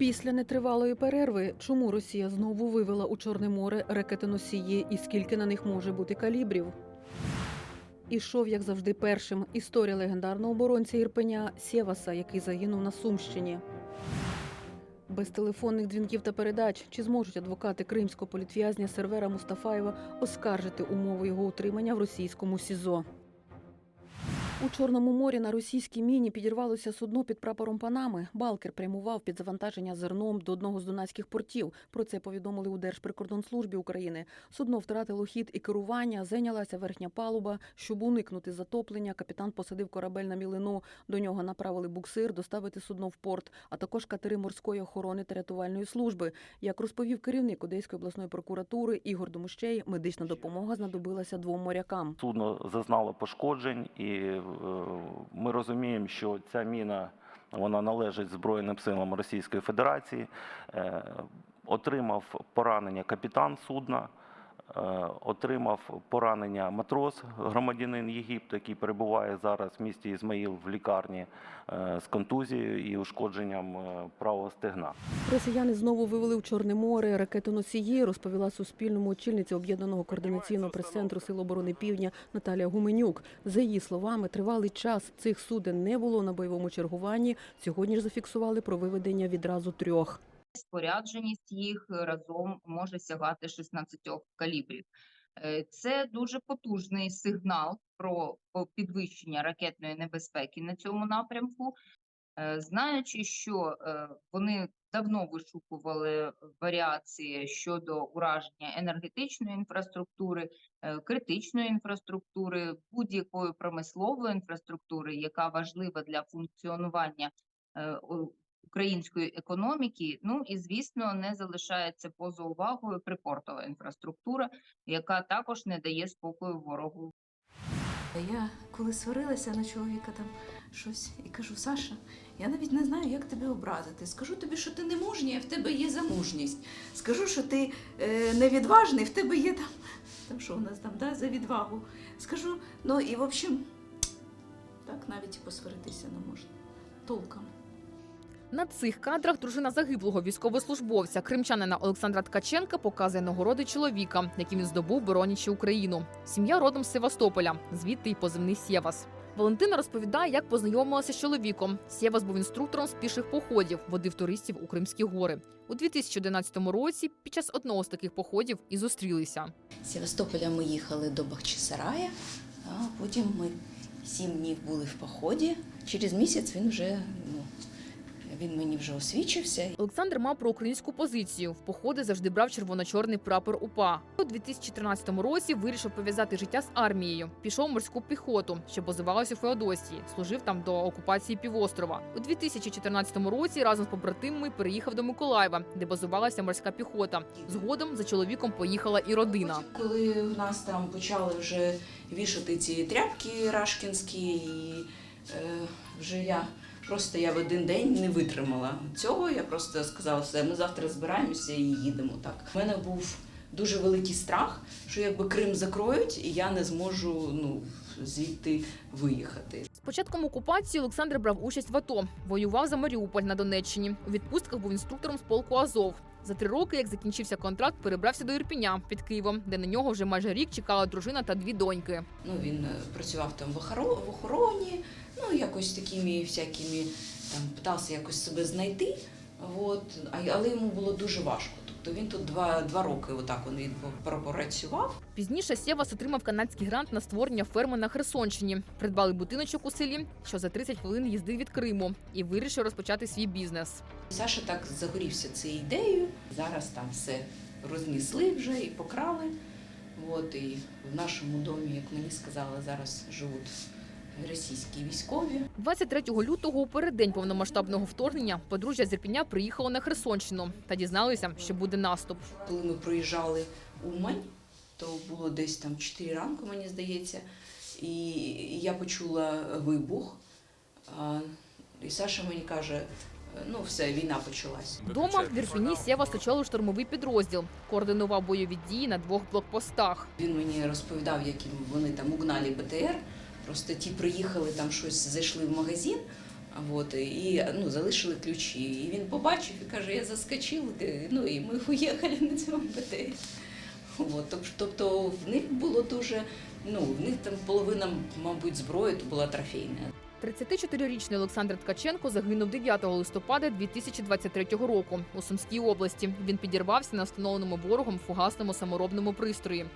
Після нетривалої перерви, чому Росія знову вивела у Чорне море ракетоносії і скільки на них може бути калібрів? Ішов, як завжди, першим історія легендарного оборонця Ірпеня Сєваса, який загинув на Сумщині. Без телефонних дзвінків та передач чи зможуть адвокати кримського політв'язня Сервера Мустафаєва оскаржити умови його утримання в російському СІЗО? У Чорному морі на російській міні підірвалося судно під прапором Панами. Балкер прямував під завантаження зерном до одного з донацьких портів. Про це повідомили у Держприкордонслужбі України. Судно втратило хід і керування, зайнялася верхня палуба. Щоб уникнути затоплення, капітан посадив корабель на мілину. До нього направили буксир доставити судно в порт, а також катери морської охорони та рятувальної служби. Як розповів керівник Одеської обласної прокуратури Ігор Домущей, медична допомога знадобилася двом морякам. Судно зазнало пошкоджень, і ми розуміємо, що ця міна вона належить Збройним силам Російської Федерації. Е, Отримав поранення капітан судна, е, отримав поранення матрос, громадянин Єгипту, який перебуває зараз в місті Ізмаїл в лікарні е, з контузією і ушкодженням е, правого стегна. Росіяни знову вивели в Чорне море ракетоносії, розповіла Суспільному очільниця об'єднаного координаційного прес-центру Сил оборони Півдня Наталія Гуменюк. За її словами, тривалий час цих суден не було на бойовому чергуванні. Сьогодні ж зафіксували про виведення відразу трьох. Спорядженість їх разом може сягати 16 калібрів. Е, Це дуже потужний сигнал про підвищення ракетної небезпеки на цьому напрямку. Е, Знаючи, що е, вони давно вишукували варіації щодо ураження енергетичної інфраструктури, е, критичної інфраструктури, будь-якої промислової інфраструктури, яка важлива для функціонування е, української економіки. Ну і звісно, не залишається поза увагою припортова інфраструктура, яка також не дає спокою ворогу. Я коли сварилася на чоловіка там щось і кажу, Саша, я навіть не знаю, як тебе образити. Скажу тобі, що ти не мужній, а в тебе є замужність. Скажу, що ти е, невідважний, в тебе є там, там що у нас там, да, за відвагу. Скажу, ну і в общем, так навіть і посваритися не можна. Толком. На цих кадрах дружина загиблого військовослужбовця кримчанина Олександра Ткаченка показує нагороди чоловіка, які він здобув, боронячи Україну. Сім'я родом з Севастополя, звідти й позивний Сєвас. Валентина розповідає, як познайомилася з чоловіком. Сєвас був інструктором з піших походів, водив туристів у Кримські гори. У 2011 році під час одного з таких походів і зустрілися. З Севастополя ми їхали до Бахчисарая, а потім ми сім днів були в поході. Через місяць він вже ну, він мені вже освічився. Олександр мав проукраїнську позицію. В походи завжди брав червоно-чорний прапор УПА. У 2013 році вирішив пов'язати життя з армією. Пішов в морську піхоту, що базувалася у Феодосії. Служив там до окупації півострова. У 2014 році разом з побратимами переїхав до Миколаєва, де базувалася морська піхота. Згодом за чоловіком поїхала і родина. Коли в нас там почали вже вішати ці тряпки рашкінські, і е, вже я просто я в один день не витримала цього. Я просто сказала, все, ми завтра збираємося і їдемо. Так у мене був дуже великий страх, що якби Крим закроють, і я не зможу ну звідти виїхати. З початком окупації Олександр брав участь в АТО, воював за Маріуполь на Донеччині. У відпустках був інструктором з полку Азов. За три роки, як закінчився контракт, перебрався до Ірпіня під Києвом, де на нього вже майже рік чекала дружина та дві доньки. Ну, він е, працював там в охоро- в охороні, ну якось такими всякими там питався якось себе знайти. От, але йому було дуже важко. Тобто він тут два, два роки отак він пропрацював. Пізніше Сєвас отримав канадський грант на створення ферми на Херсонщині. Придбали будиночок у селі, що за 30 хвилин їздив від Криму, і вирішив розпочати свій бізнес. Саша так загорівся цією ідеєю. Зараз там все рознесли вже і покрали. От, і в нашому домі, як мені сказали, зараз живуть російські військові. 23 лютого, у переддень повномасштабного вторгнення, подружжя з Ірпіня приїхало на Херсонщину та дізналися, що буде наступ. Коли ми проїжджали Умань, то було десь там 4 ранку, мені здається, і я почула вибух. І Саша мені каже: ну все, війна почалась. Дома в Ірпіні Сєвас очолив штурмовий підрозділ, координував бойові дії на двох блокпостах. Він мені розповідав, як вони там угнали БТР. Просто ті приїхали, там щось зайшли в магазин. От, і ну, залишили ключі. І він побачив і каже, я заскочив, ну і ми уїхали на цьому БТРі. От, тобто в них було дуже, ну, в них там половина, мабуть, зброї то була трофейна. 34-річний Олександр Ткаченко загинув 9 листопада 2023 року у Сумській області. Він підірвався на встановленому ворогом фугасному саморобному пристрої.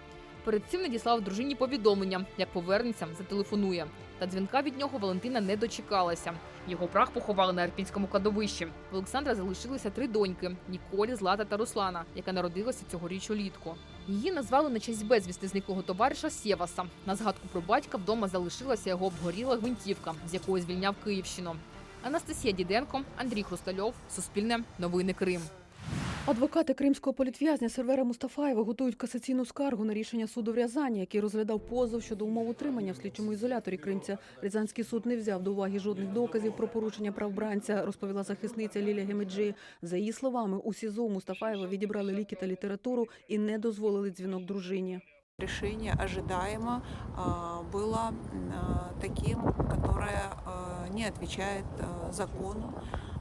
Перед цим надіслав дружині повідомлення, як повернеться, зателефонує. Та дзвінка від нього Валентина не дочекалася. Його прах поховали на Арпінському кладовищі. В Олександра залишилися три доньки: Ніколі, Злата та Руслана, яка народилася цьогоріч улітку. Її назвали на честь безвісти зниклого товариша Сєваса. На згадку про батька вдома залишилася його обгоріла гвинтівка, з якою звільняв Київщину. Анастасія Діденко, Андрій Хрустальов, Суспільне, Новини Крим. Адвокати кримського політв'язня Сервера Мустафаєва готують касаційну скаргу на рішення суду в Рязані, який розглядав позов щодо умов утримання в слідчому ізоляторі кримця. Рязанський суд не взяв до уваги жодних доказів про порушення прав бранця, розповіла захисниця Лілія Гемеджи. За її словами, у СІЗО Мустафаєва відібрали ліки та літературу і не дозволили дзвінок дружині. Решение ожидаемо было таким, которое не отвечает закону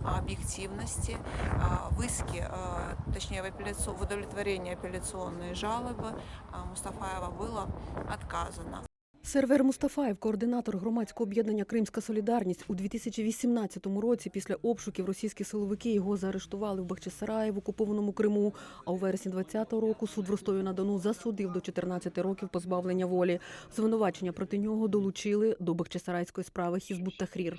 объективности. А, В иске, а, точнее в, апелляци- в удовлетворении апелляционной жалобы а, Мустафаева было отказано. Сервер Мустафаєв, координатор громадського об'єднання Кримська Солідарність, у 2018 році після обшуків російські силовики його заарештували в Бахчисараї в окупованому Криму. А у вересні 2020 року суд в Ростові на Дону засудив до 14 років позбавлення волі. Звинувачення проти нього долучили до Бахчисарайської справи Хізбут Тахрір.